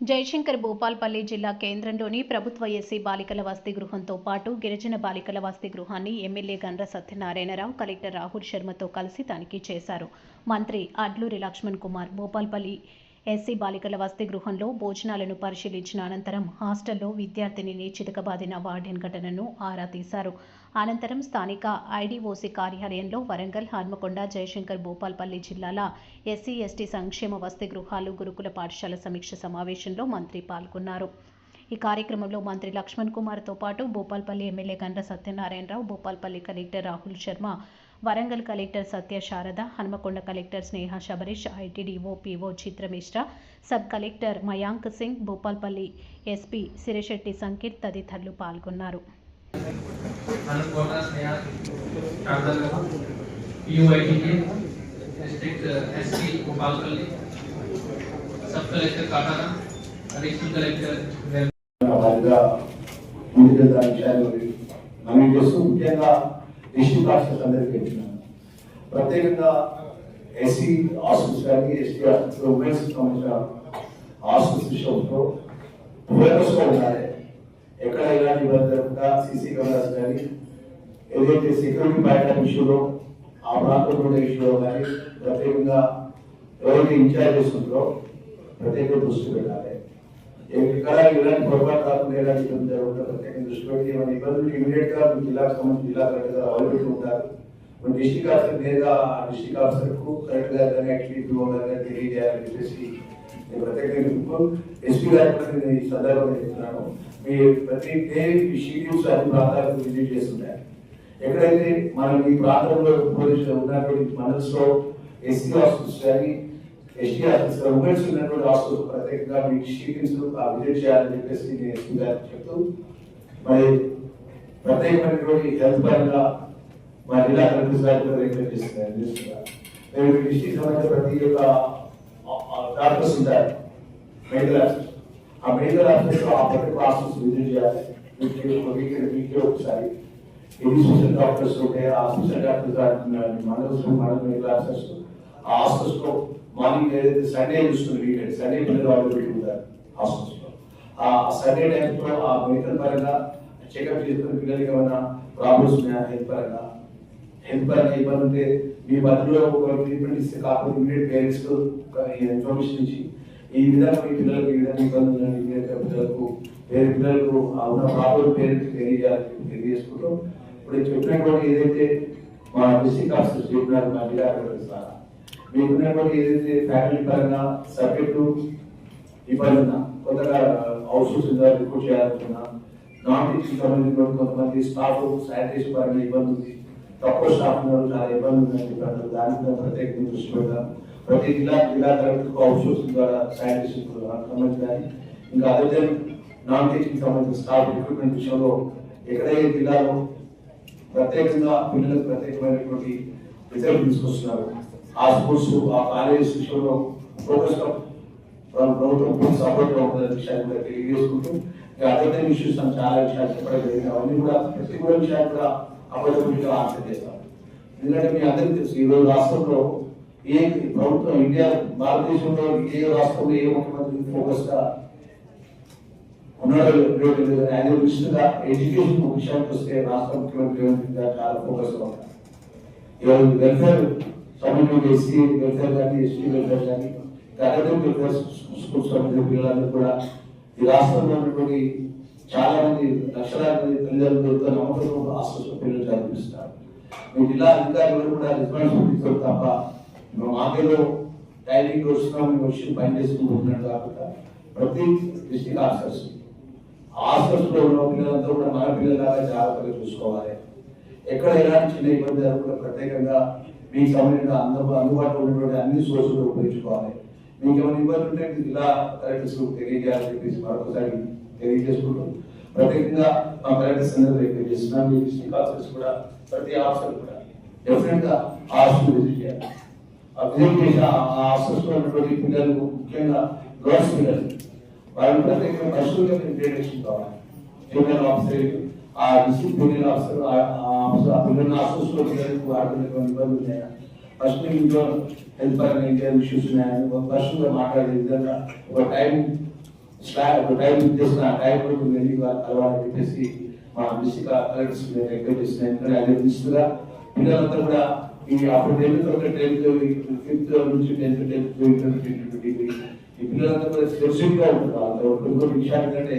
జయశంకర్ భూపాల్పల్లి జిల్లా కేంద్రంలోని ప్రభుత్వ ఎస్సీ బాలికల వసతి గృహంతో పాటు గిరిజన బాలికల వసతి గృహాన్ని ఎమ్మెల్యే గండ్ర సత్యనారాయణరావు కలెక్టర్ రాహుల్ శర్మతో కలిసి తనిఖీ చేశారు. మంత్రి అడ్లూరి లక్ష్మణ్ కుమార్ భూపాల్పల్లి ఎస్సీ బాలికల వసతి గృహంలో భోజనాలను పరిశీలించిన అనంతరం హాస్టల్లో విద్యార్థినిని చితకబాదిన వార్డెన్ ఘటనను ఆరా తీశారు. అనంతరం స్థానిక ఐడీఓసీ కార్యాలయంలో వరంగల్ హన్మకొండ జయశంకర్ భూపాల్పల్లి జిల్లాల ఎస్సీ ఎస్టీ సంక్షేమ వసతి గృహాలు గురుకుల పాఠశాల సమీక్ష సమావేశంలో మంత్రి పాల్గొన్నారు. ఈ కార్యక్రమంలో మంత్రి లక్ష్మణ్ కుమార్తో పాటు Bhupalpally MLA Gandra Satyanarayanarao Bhupalpally collector Rahul Sharma Warangal collector Satya Sharada Hanamkonda collector Sneha Shabarish ITDO PO Chitramishra sub collector Mayank Singh Bhupalpally SP Sirisetti Sankeerth తదితరులు పాల్గొన్నారు. విషయాలు మనం చేస్తూ ముఖ్యంగా డిస్టిక్ ఆఫీసర్స్ అందరికీ చెప్తున్నాను ప్రత్యేకంగా ఎస్సీ హాస్టల్స్ కానీ ఎస్టీ హాస్టల్స్ ఉమెన్స్ సంబంధించిన హాస్టల్స్ విషయంలో ఫోకస్గా ఉండాలి. ఎక్కడ ఇలాంటి ఇబ్బంది జరగకుండా సీసీ కెమెరాస్ కానీ ఏదైతే సెక్యూరిటీ బ్యాకప్ ఇష్యూలో ఆ ప్రాంతంలో ఉండే ఇష్యూలో కానీ ప్రత్యేకంగా ఎవరైతే ఇన్ఛార్జెస్ ఉందో ప్రత్యేక దృష్టి పెట్టాలి. ఎక్కడ ఇలాంటి పొరపాటు కాకుండా ఇలాంటి ఇబ్బంది జరగకుండా ప్రత్యేకంగా దృష్టి పెట్టి ఏమైనా ఇబ్బందులు ఇమీడియట్గా మీ జిల్లాకు సంబంధించి జిల్లా కలెక్టర్ గారు అవైలబుల్ ఉంటారు మన డిస్టిక్ ఆఫీసర్ నేరుగా ఆ డిస్టిక్ ఆఫీసర్కు కలెక్టర్ గారు కానీ యాక్చువల్లీ పిఓ గారు కానీ తెలియజేయాలని చెప్పేసి నేను ప్రత్యేకంగా ఇప్పుడు ఎస్పీ గారికి కూడా నేను ఈ సందర్భంగా చెప్తున్నాను మీ ప్రతి డే ఈ షీట్యూస్ అన్ని ప్రాంతాలకు విజిట్ చేస్తున్నాయి ఎక్కడైతే మనం ఈ ప్రాంతంలో పోలీసు ఉన్నటువంటి మనసులో ఎస్సీ హాస్పిటల్స్ కానీ ఎస్టీ హాస్పిటల్స్ ఉమెన్స్ ఉన్నటువంటి హాస్పిటల్ ప్రత్యేకంగా మీ షీటింగ్స్ విజిట్ చేయాలని చెప్పేసి నేను ఎస్పీ గారికి చెప్తూ మరి ప్రత్యేకమైనటువంటి హెల్త్ పరంగా మా జిల్లా కలెక్టర్ గారు కూడా రికమెండ్ చేస్తున్నారు చేస్తున్నారు. మేము డిస్ట్రిక్ట్ సంబంధించిన ప్రతి ఒక్క డాక్టర్స్ ఉంటారు మెడికల్ ఆఫీసర్ ఆ మెడికల్ ఆఫీసర్ ఆ పర్టికులర్ హాస్పిటల్స్ విజిట్ చేయాలి వీక్ వీక్ ఒకసారి ఎన్ని స్పెషల్ డాక్టర్స్ ఉంటే ఆ special doctors mandals mandal medical officers ఆ హాస్పిటల్స్లో మార్నింగ్ ఏదైతే సండే చూస్తుంది వీకెండ్ సండే పిల్లలు వాళ్ళు పెట్టుకుంటారు హాస్పిటల్స్ ఆ సండే టైంలో ఆ మెడికల్ పరంగా చెకప్ చేసుకుని పిల్లలకి ఏమైనా ప్రాబ్లమ్స్ ఉన్నాయా హెల్త్ పరంగా? హెల్త్ పరంగా ఇబ్బంది ఉంటే మీ మధ్యలో ఒక ట్రీట్మెంట్ ఇస్తే కాకపోతే ఇమీడియట్ పేరెంట్స్ ఇన్ఫర్మేషన్ ఇచ్చి ఈ విధంగా మీ పిల్లలకు ఈ విధంగా ఇబ్బంది ఉన్నాయి మీ యొక్క పిల్లలకు వేరే పిల్లలకు ఆ ఉన్న ప్రాబ్లం పేరెంట్స్ తెలియజేయాలని తెలియజేసుకుంటూ ఇప్పుడు చెప్పినటువంటి ఏదైతే మా డిస్టిక్ ఆఫీసర్ చెప్పినారు మా జిల్లా కలెక్టర్ సార్ మీకున్నటువంటి ఏదైతే ఫ్యామిలీ పరంగా సబ్జెక్టు ఇబ్బంది కొత్తగా అవుట్సోర్సింగ్ ఉందా రిపోర్ట్ చేయాలనుకున్నా నాన్ టీచింగ్ సంబంధించిన కొంతమంది స్టాఫ్ శానిటేషన్ పరంగా ఇబ్బంది ఉంది. తక్కువ స్టాఫ్ ఉన్నారు చాలా ఇబ్బంది ఉందని చెప్పారు. దాని మీద ప్రత్యేకంగా దృష్టి పెడతాం ప్రతి జిల్లా జిల్లా కలెక్టర్ అవుట్సోర్సింగ్ ద్వారా శానిటేషన్ సంబంధించి కానీ ఇంకా అదే నాన్ టీచింగ్ సంబంధించిన స్టాఫ్ రిక్రూట్మెంట్ విషయంలో ఎక్కడైతే జిల్లాలో ప్రత్యేకంగా పిల్లలకు ప్రత్యేకమైనటువంటి రిజల్ట్ తీసుకొస్తున్నారు. ఆ స్కూల్స్ ఆ కాలేజ్ విషయంలో ఫోకస్ ప్రభుత్వం పూర్తి సపోర్ట్ ఉంటుందనే విషయాన్ని కూడా తెలియజేసుకుంటూ ఇక ఇష్యూస్ అని చాలా విషయాలు చెప్పడం జరిగింది. అవన్నీ కూడా ప్రతి కూడా విషయాలు కూడా అబద్ధంగా ఆన్సర్ చేస్తాం. ఎందుకంటే మీ అందరికీ తెలుసు ఈరోజు రాష్ట్రంలో ఏ ప్రభుత్వం ఇండియా భారతదేశంలో ఏ రాష్ట్రంలో ఏ ముఖ్యమంత్రి ఫోకస్గా ఉన్నాడు ఆయన విషయంగా ఎడ్యుకేషన్ విషయానికి వస్తే రాష్ట్ర ముఖ్యమంత్రి చాలా ఫోకస్గా ఉన్నారు ఇవాళ వెల్ఫేర్ సంబంధించిన ఎస్సీ వెల్ఫేర్ కానీ ఎస్టీ వెల్ఫేర్ కానీ తరగతి వెల్ఫేర్ స్కూల్స్ సంబంధించిన పిల్లలందరూ కూడా ఈ రాష్ట్రంలో ఉన్నటువంటి చాలా మంది లక్షలాది మంది తల్లిదండ్రులతో నమ్మకం హాస్టల్స్ పిల్లలు చదివిస్తున్నారు మీ జిల్లా అధికారులు ఎవరు కూడా రెస్పాన్సిబిలిటీతో తప్ప మేము ఆకేలో టైమింగ్ వచ్చినా మేము వచ్చి పని చేసుకుంటున్నాం కాకుండా ప్రతి డిస్టిక్ ఆఫీసర్స్ హాస్టల్స్లో ఉన్న పిల్లలంతా కూడా మన పిల్లలాగా జాగ్రత్తగా చూసుకోవాలి. ఎక్కడ ఎలాంటి చిన్న ఇబ్బంది కూడా ప్రత్యేకంగా మీకు సంబంధించిన అందుబా అందుబాటులో ఉన్నటువంటి అన్ని సోర్సులు ఉపయోగించుకోవాలి. మీకు ఏమైనా ఇబ్బంది ఉంటే మీ జిల్లా కలెక్టర్స్ తెలియజేయాలని చెప్పేసి మరొకసారి తెలియజేసుకుంటూ ప్రత్యేకంగా మా కలెక్టర్స్ అందరూ రిక్వెస్ట్ చేస్తున్నాం. మీ డిస్ట్రిక్ట్ ఆఫీసర్స్ కూడా ప్రతి ఆఫీసర్ కూడా డెఫినెట్గా ఆఫీసులు విజిట్ చేయాలి. ఆ విజిట్ చేసి ఆ ఆఫీసర్స్లో ఉన్నటువంటి పిల్లలు ముఖ్యంగా గర్ల్స్ పిల్లలు వాళ్ళని ప్రత్యేకంగా పశువులుగా ఇంట్రడక్షన్ కావాలి. జూనియర్ ఆఫీసర్ ఆ డిస్ట్రిక్ట్ జూనియర్ ఆఫీసర్ ఆ పిల్లల హాస్టల్స్ పిల్లలకు ఆడుకునేటువంటి ఇబ్బంది ఉన్నాయా? ఫస్ట్ ఇంట్లో హెల్త్ పరంగా ఇంకేం ఇష్యూస్ ఉన్నాయని ఫస్ట్ మాట్లాడే విధంగా ఒక టైం ఒక టైం చేసిన ఆ టైం వెళ్ళి కలవాలని చెప్పేసి మా డిస్ట్రిక్ట్ కలెక్టర్స్ రిక్వెస్ట్ చేస్తున్నాను ఎందుకంటే అదే మినిస్టర్గా పిల్లలంతా కూడా ఈ అప్పుడు టెన్త్ ఒక టెన్త్ ఫిఫ్త్ నుంచి టెన్త్ టెన్త్ ఈ పిల్లలంతా కూడా స్పెసిఫిక్గా ఉంటారు కొన్ని విషయాలు ఏంటంటే